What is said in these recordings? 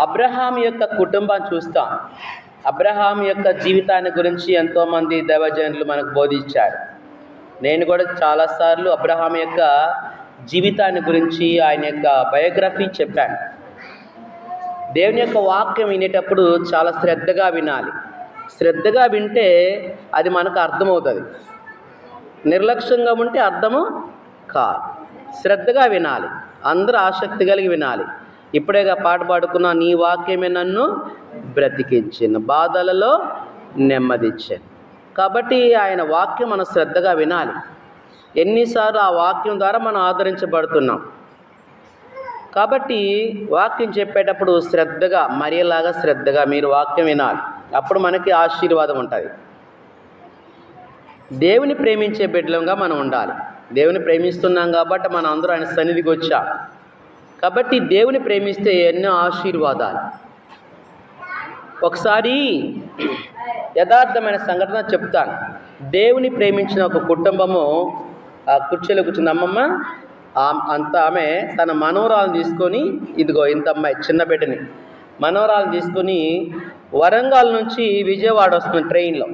Abraham యొక్క కుటుంబం చూస్తాం. అబ్రహాం యొక్క జీవితాన్ని గురించి ఎంతోమంది దైవజనులు మనకు బోధించారు. నేను కూడా చాలాసార్లు అబ్రహాం యొక్క జీవితాన్ని గురించి ఆయన యొక్క బయోగ్రఫీ చెప్పాను. దేవుని యొక్క వాక్యం వినేటప్పుడు చాలా శ్రద్ధగా వినాలి. శ్రద్ధగా వింటే అది మనకు అర్థమవుతుంది. నిర్లక్ష్యంగా ఉంటే అర్థము కాదు. శ్రద్ధగా వినాలి. అందరూ ఆసక్తి కలిగి వినాలి. ఇప్పుడేగా పాట పాడుకున్న నీ వాక్యమే నన్ను బ్రతికించిన బాధలలో నెమ్మదిచ్చాను కాబట్టి ఆయన వాక్యం మనం శ్రద్ధగా వినాలి. ఎన్నిసార్లు ఆ వాక్యం ద్వారా మనం ఆదరించబడుతున్నాం. కాబట్టి వాక్యం చెప్పేటప్పుడు శ్రద్ధగా మరియలాగా శ్రద్ధగా మీరు వాక్యం వినాలి. అప్పుడు మనకి ఆశీర్వాదం ఉంటుంది. దేవుని ప్రేమించే బిడ్డలంగా మనం ఉండాలి. దేవుని ప్రేమిస్తున్నాం కాబట్టి మనం అందరూ ఆయన సన్నిధికి వచ్చాం. కాబట్టి దేవుని ప్రేమిస్తే ఎన్నో ఆశీర్వాదాలు. ఒకసారి యథార్థమైన సంఘటన చెప్తాను. దేవుని ప్రేమించిన ఒక కుటుంబము ఆ కుర్చీలో కూర్చున్న అమ్మమ్మ అంత ఆమె తన మనోరాలను తీసుకొని ఇదిగో ఇంత అమ్మాయి చిన్న బిడ్డని. మనోరాలను తీసుకొని వరంగల్ నుంచి విజయవాడ వస్తుంది ట్రైన్లో.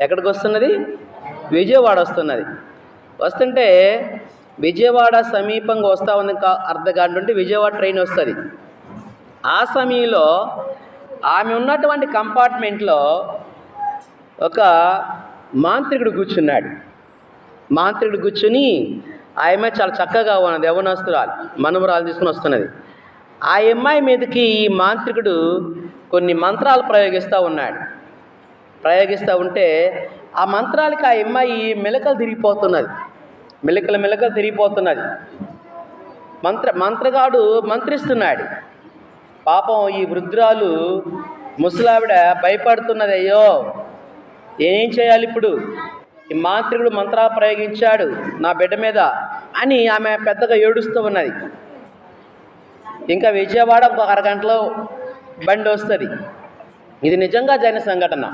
ఎక్కడికి వస్తున్నది? విజయవాడ వస్తున్నది. వస్తుంటే విజయవాడ సమీపంగా వస్తూ ఉంది కా అర్ధ గంట నుండి విజయవాడ ట్రైన్ వస్తుంది. ఆ సమయంలో ఆమె ఉన్నటువంటి కంపార్ట్మెంట్లో ఒక మాంత్రికుడు కూర్చున్నాడు. మాంత్రికుడు కూర్చుని ఆమె చాలా చక్కగా ఉన్నది యవనస్తురాలు మనుమరాలు తీసుకుని వస్తున్నది. ఆ అమ్మాయి మీదకి ఈ మాంత్రికుడు కొన్ని మంత్రాలు ప్రయోగిస్తూ ఉన్నాడు. ప్రయోగిస్తూ ఉంటే ఆ మంత్రాలకి ఆ అమ్మాయి మెలకలు తిరిగిపోతున్నది. మెలకల మెలకలు తిరిగిపోతున్నది. మంత్ర మంత్రగాడు మంత్రిస్తున్నాడు. పాపం ఈ వృద్ధురాలు ముసలావిడ భయపడుతున్నది అయ్యో! ఏం చేయాలి ఇప్పుడు? ఈ మాంత్రికుడు మంత్రాలు ప్రయోగించాడు నా బిడ్డ మీద అని ఆమె పెద్దగా ఏడుస్తూ ఉన్నది. ఇంకా విజయవాడ ఒక అరగంటలో బండి వస్తుంది. ఇది నిజంగా జరిగిన సంఘటన.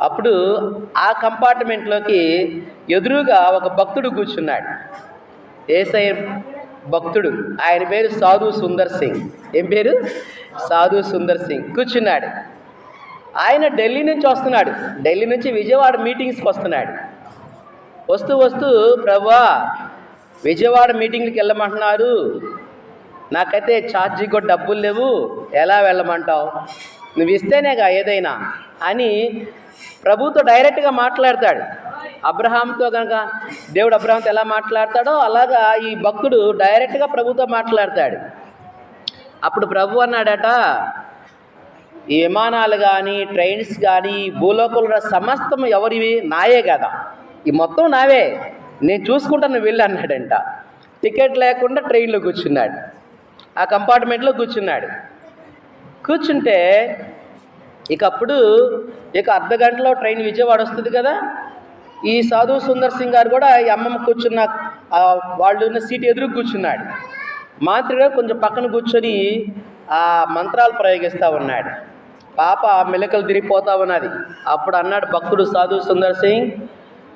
అప్పుడు ఆ కంపార్ట్మెంట్లోకి ఎదురుగా ఒక భక్తుడు కూర్చున్నాడు. ఏసఐ భక్తుడు. ఆయన పేరు సాధు సుందర్ సింగ్. ఏం పేరు? సాధు సుందర్ సింగ్. కూర్చున్నాడు. ఆయన ఢిల్లీ నుంచి వస్తున్నాడు. ఢిల్లీ నుంచి విజయవాడ మీటింగ్స్కి వస్తున్నాడు. వస్తూ వస్తూ ప్రభా విజయవాడ మీటింగ్కి వెళ్ళమంటున్నారు. నాకైతే ఛార్జీ కూడా డబ్బులు లేవు. ఎలా వెళ్ళమంటావు? నువ్వు ఇస్తేనేగా ఏదైనా అని ప్రభుతో డైరెక్ట్గా మాట్లాడతాడు. అబ్రహాంతో కనుక దేవుడు అబ్రహాంతో ఎలా మాట్లాడతాడో అలాగా ఈ భక్తుడు డైరెక్ట్గా ప్రభుతో మాట్లాడతాడు. అప్పుడు ప్రభు అన్నాడట ఈ విమానాలు కానీ ట్రైన్స్ కానీ భూలోకంలో సమస్తం ఎవరివి? నాయే కదా. ఈ మొత్తం నావే. నేను చూసుకుంటాను వెళ్ళి అన్నాడంట. టికెట్ లేకుండా ట్రైన్లో కూర్చున్నాడు. ఆ కంపార్ట్మెంట్లో కూర్చున్నాడు. కూర్చుంటే ఇక అప్పుడు ఇక అర్ధ గంటలో ట్రైన్ విజయవాడ వస్తుంది కదా. ఈ సాధు సుందర్ సింగ్ గారు కూడా ఈ అమ్మమ్మ కూర్చున్న వాళ్ళు ఉన్న సీట్ ఎదురు కూర్చున్నాడు. మాంత్రిగా కొంచెం పక్కన కూర్చొని ఆ మంత్రాలు ప్రయోగిస్తూ ఉన్నాడు. పాప ఆ మెలకలు తిరిగిపోతా ఉన్నది. అప్పుడు అన్నాడు భక్తుడు సాధు సుందర్ సింగ్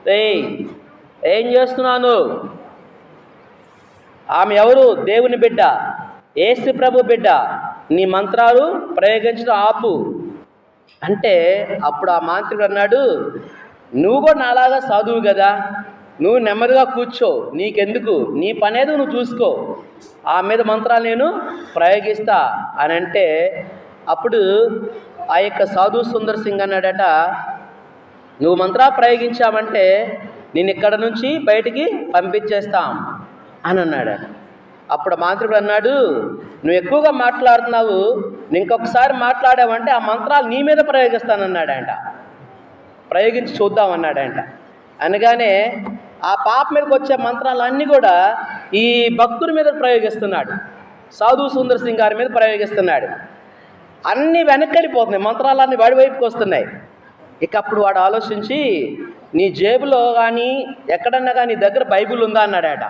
రే ఏం చేస్తున్నాను? ఆమె ఎవరు? దేవుని బిడ్డ ఏసు ప్రభు బిడ్డ నీ మంత్రాలు ప్రయోగించడం ఆపు. అంటే అప్పుడు ఆ మాంత్రికుడు అన్నాడు నువ్వు కూడా నాలాగా సాధువు కదా. నువ్వు నెమ్మదిగా కూర్చో. నీకెందుకు? నీ పనేది నువ్వు చూసుకో. ఆ మీద మంత్రాలు నేను ప్రయోగిస్తా. అని అంటే అప్పుడు ఆ యొక్క సాధు సుందర్ సింగ్ అన్నాడట నువ్వు మంత్రాలు ప్రయోగించావంటే నేను ఇక్కడ నుంచి బయటికి పంపించేస్తాం. అని అన్నాడు అప్పుడు మాంత్రికుడు అన్నాడు నువ్వు ఎక్కువగా మాట్లాడుతున్నావు ఇంకొకసారి మాట్లాడావంటే ఆ మంత్రాలు నీ మీద ప్రయోగిస్తానన్నాడంట. ప్రయోగించి చూద్దామన్నాడంట. అనగానే ఆ పాప మీదకి వచ్చే మంత్రాలన్నీ కూడా ఈ భక్తుడి మీద ప్రయోగిస్తున్నాడు. సాధు సుందర్ సింగ్ గారి మీద ప్రయోగిస్తున్నాడు. అన్నీ వెనక్కి వెళ్ళిపోతున్నాయి మంత్రాలన్నీ వాడి వైపుకి వస్తున్నాయి. ఇక అప్పుడు వాడు ఆలోచించి నీ జేబులో కానీ ఎక్కడన్నా కానీ నీ దగ్గర బైబిల్ ఉందా? అన్నాడట.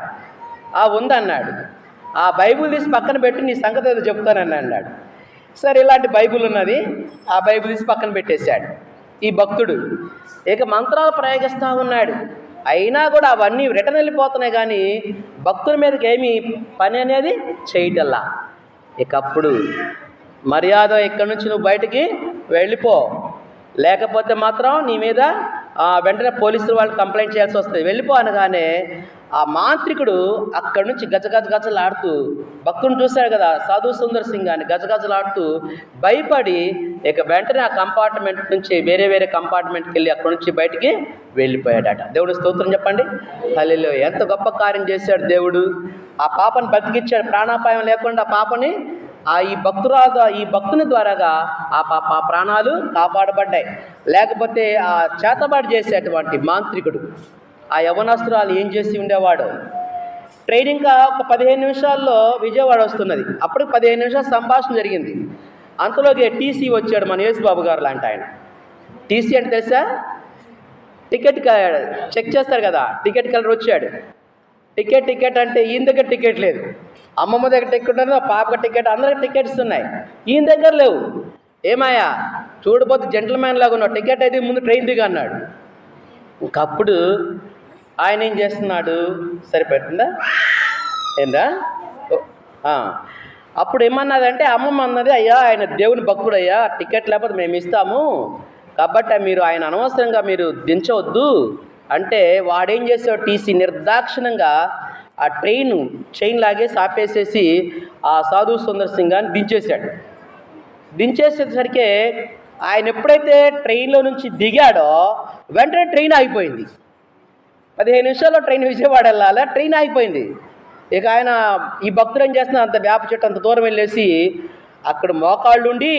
ఆ ఉందన్నాడు. ఆ బైబుల్ తీసి పక్కన పెట్టి నీ సంగతి ఏదో చెప్తానని అన్నాడు. సరే ఇలాంటి బైబిల్ ఉన్నది ఆ బైబుల్ తీసి పక్కన పెట్టేశాడు. ఈ భక్తుడు ఇక మంత్రాలు ప్రయోగిస్తూ ఉన్నాడు. అయినా కూడా అవన్నీ రిటర్న్ వెళ్ళిపోతున్నాయి కానీ భక్తుల మీదకి ఏమీ పని అనేది చేయటల్లా. ఇక అప్పుడు మర్యాద ఇక్కడి నుంచి నువ్వు బయటికి వెళ్ళిపో. లేకపోతే మాత్రం నీ మీద వెంటనే పోలీసులు వాళ్ళు కంప్లైంట్ చేయాల్సి వస్తుంది. వెళ్ళిపో అనగానే ఆ మాంత్రికుడు అక్కడి నుంచి గజగజగజలాడుతూ భక్తుని చూశాడు కదా సాధు సుందర్ సింగ్ అని గజగజలాడుతూ భయపడి ఇక వెంటనే ఆ కంపార్ట్మెంట్ నుంచి వేరే వేరే కంపార్ట్మెంట్కి వెళ్ళి అక్కడి నుంచి బయటికి వెళ్ళిపోయాడట. దేవుడు స్తోత్రం చెప్పండి? తల్లిలో ఎంత గొప్ప కార్యం చేశాడు దేవుడు. ఆ పాపని బతికిచ్చాడు. ప్రాణాపాయం లేకుండా పాపని ఆ ఈ భక్తురాలు ఈ భక్తుని ద్వారాగా ఆ పాప ప్రాణాలు కాపాడబడ్డాయి. లేకపోతే ఆ చేతబాటు చేసేటువంటి మాంత్రికుడు ఆ యవనస్తురాలు ఏం చేసి ఉండేవాడు? ట్రైన్ ఇంకా ఒక పదిహేను నిమిషాల్లో విజయవాడ వస్తున్నది. అప్పుడు పదిహేను నిమిషాలు సంభాషణ జరిగింది. అంతలోకి టీసీ వచ్చాడు మన యేసుబాబు గారు లాంటి ఆయన. టీసీ అంటే తెలుసా? టికెట్ చెక్ చేస్తారు కదా టికెట్ కలర్ వచ్చాడు. టికెట్ టికెట్ అంటే ఈయన దగ్గర టికెట్ లేదు. అమ్మమ్మ దగ్గర టికెట్ ఉన్నది ఆ పాప టికెట్ అందరికి టికెట్స్ ఉన్నాయి. ఈయన దగ్గర లేవు. ఏమాయా? చూడబోతు జెంటల్మ్యాన్ లాగా ఉన్నావు టికెట్ అయితే ముందు ట్రైన్ దిగా అన్నాడు. ఇంకప్పుడు ఆయన ఏం చేస్తున్నాడు? సరిపెట్టిందా? ఏందా? అప్పుడు ఏమన్నదంటే అమ్మమ్మ అన్నది అయ్యా ఆయన దేవుని భక్తుడు అయ్యా టికెట్ లేకపోతే మేము ఇస్తాము. కాబట్టి మీరు ఆయన అనవసరంగా మీరు దించవద్దు. అంటే వాడేం చేసాడు టీసీ నిర్దాక్షిణంగా ఆ ట్రైన్ చైన్ లాగేసి ఆపేసేసి ఆ సాధు సుందర్ సింగ్ అని దించేశాడు. దించేసేసరికి ఆయన ఎప్పుడైతే ట్రైన్లో నుంచి దిగాడో వెంటనే ట్రైన్ ఆగిపోయింది. పదిహేను నిమిషాల్లో ట్రైన్ విజయవాడ వెళ్ళాలి? ట్రైన్ ఆగిపోయింది. ఇక ఆయన ఈ భక్తులు ఏం చేస్తున్నా అంత వేప చెట్టు అంత దూరం వెళ్ళేసి అక్కడ మోకాళ్ళు ఉండి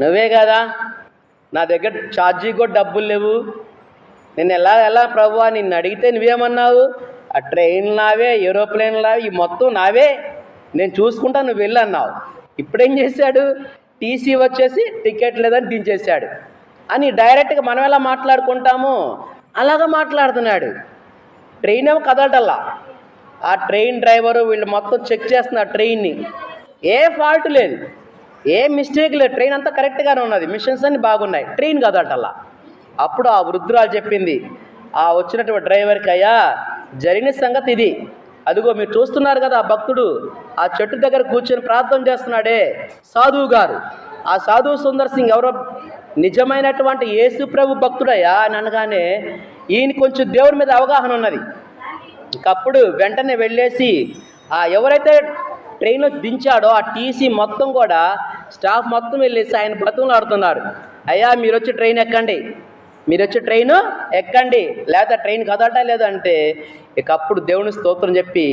నువ్వే కదా? నా దగ్గర ఛార్జీ కూడా డబ్బులు లేవు. నేను ఎలా ఎలా ప్రభు నిన్ను అడిగితే నువ్వేమన్నావు? ఆ ట్రైన్ నావే ఏరోప్లేన్ నావే ఈ మొత్తం నావే. నేను చూసుకుంటా నువ్వు వెళ్ళన్నావు ఇప్పుడేం చేశాడు? టీసీ వచ్చేసి టికెట్ లేదని దించేశాడు. అని డైరెక్ట్గా మనం ఎలా మాట్లాడుకుంటాము? అలాగా మాట్లాడుతున్నాడు. ట్రైన్ ఏమో కదలటల్లా. ఆ ట్రైన్ డ్రైవరు వీళ్ళు మొత్తం చెక్ చేస్తున్నారు ట్రైన్ని ఏ ఫాల్ట్ లేదు. ఏ మిస్టేక్ లేదు. ట్రైన్ అంతా కరెక్ట్గానే ఉన్నది. మిషన్స్ అన్ని బాగున్నాయి. ట్రైన్ కదలటల్లా. అప్పుడు ఆ వృద్ధురాలు చెప్పింది ఆ వచ్చినటువంటి డ్రైవర్కి అయ్యా జరిగిన సంగతి ఇది. అదిగో మీరు చూస్తున్నారు కదా ఆ భక్తుడు. ఆ చెట్టు దగ్గర కూర్చొని ప్రార్థన చేస్తున్నాడే సాధువు గారు. ఆ సాధువు సుందర్ సింగ్ ఎవరో? నిజమైనటువంటి యేసు ప్రభు భక్తుడయ్యా అని అనగానే ఈయన కొంచెం దేవుడి మీద అవగాహన ఉన్నది. ఇంకప్పుడు వెంటనే వెళ్ళేసి ఆ ఎవరైతే ట్రైన్లో దించాడో ఆ టీసీ మొత్తం కూడా స్టాఫ్ మొత్తం వెళ్ళేసి ఆయన బ్రతుకులు ఆడుతున్నారు అయ్యా మీరు వచ్చి ట్రైన్ ఎక్కండి. మీరు వచ్చి ట్రైన్ ఎక్కండి. లేదా ట్రైన్ కదలటా లేదంటే ఇక అప్పుడు దేవుని స్తోత్రం చెప్పి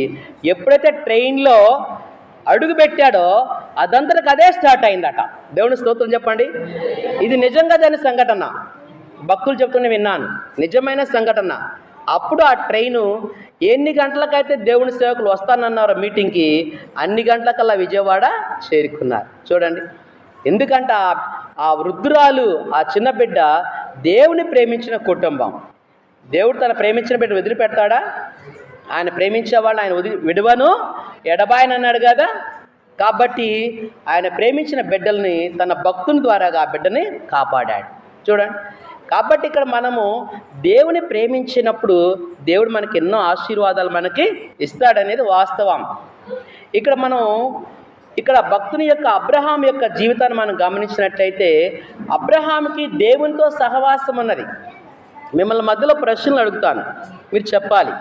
ఎప్పుడైతే ట్రైన్లో అడుగు పెట్టాడో అదంతటికి అదే స్టార్ట్ అయిందట. దేవుని స్తోత్రం చెప్పండి. ఇది నిజంగా దాని సంఘటన. భక్తులు చెప్తూనే విన్నాను. నిజమైన సంఘటన. అప్పుడు ఆ ట్రైను ఎన్ని గంటలకైతే దేవుని సేవకులు వస్తానన్నారు మీటింగ్కి అన్ని గంటలకల్లా విజయవాడ చేరుకున్నారు. చూడండి. ఎందుకంటే ఆ- ఆ వృద్ధురాలు ఆ చిన్న బిడ్డ దేవుని ప్రేమించిన కుటుంబం. దేవుడు తన ప్రేమించిన బిడ్డ వదిలిపెడతాడా? ఆయన ప్రేమించే వాళ్ళు ఆయన వదిలి విడవను ఎడబాయనన్నాడు కదా? కాబట్టి ఆయన ప్రేమించిన బిడ్డల్ని తన భక్తుని ద్వారాగా ఆ బిడ్డని కాపాడాడు. చూడండి. కాబట్టి ఇక్కడ మనము దేవుని ప్రేమించినప్పుడు దేవుడు మనకి ఎన్నో ఆశీర్వాదాలు మనకి ఇస్తాడనేది వాస్తవం. ఇక్కడ మనం ఇక్కడ భక్తుని యొక్క అబ్రహాం యొక్క జీవితాన్ని మనం గమనించినట్లయితే అబ్రహాంకి దేవునితో సహవాసం ఉన్నది. మిమ్మల్ని మధ్యలో ప్రశ్నలు అడుగుతాను. మీరు చెప్పాలి.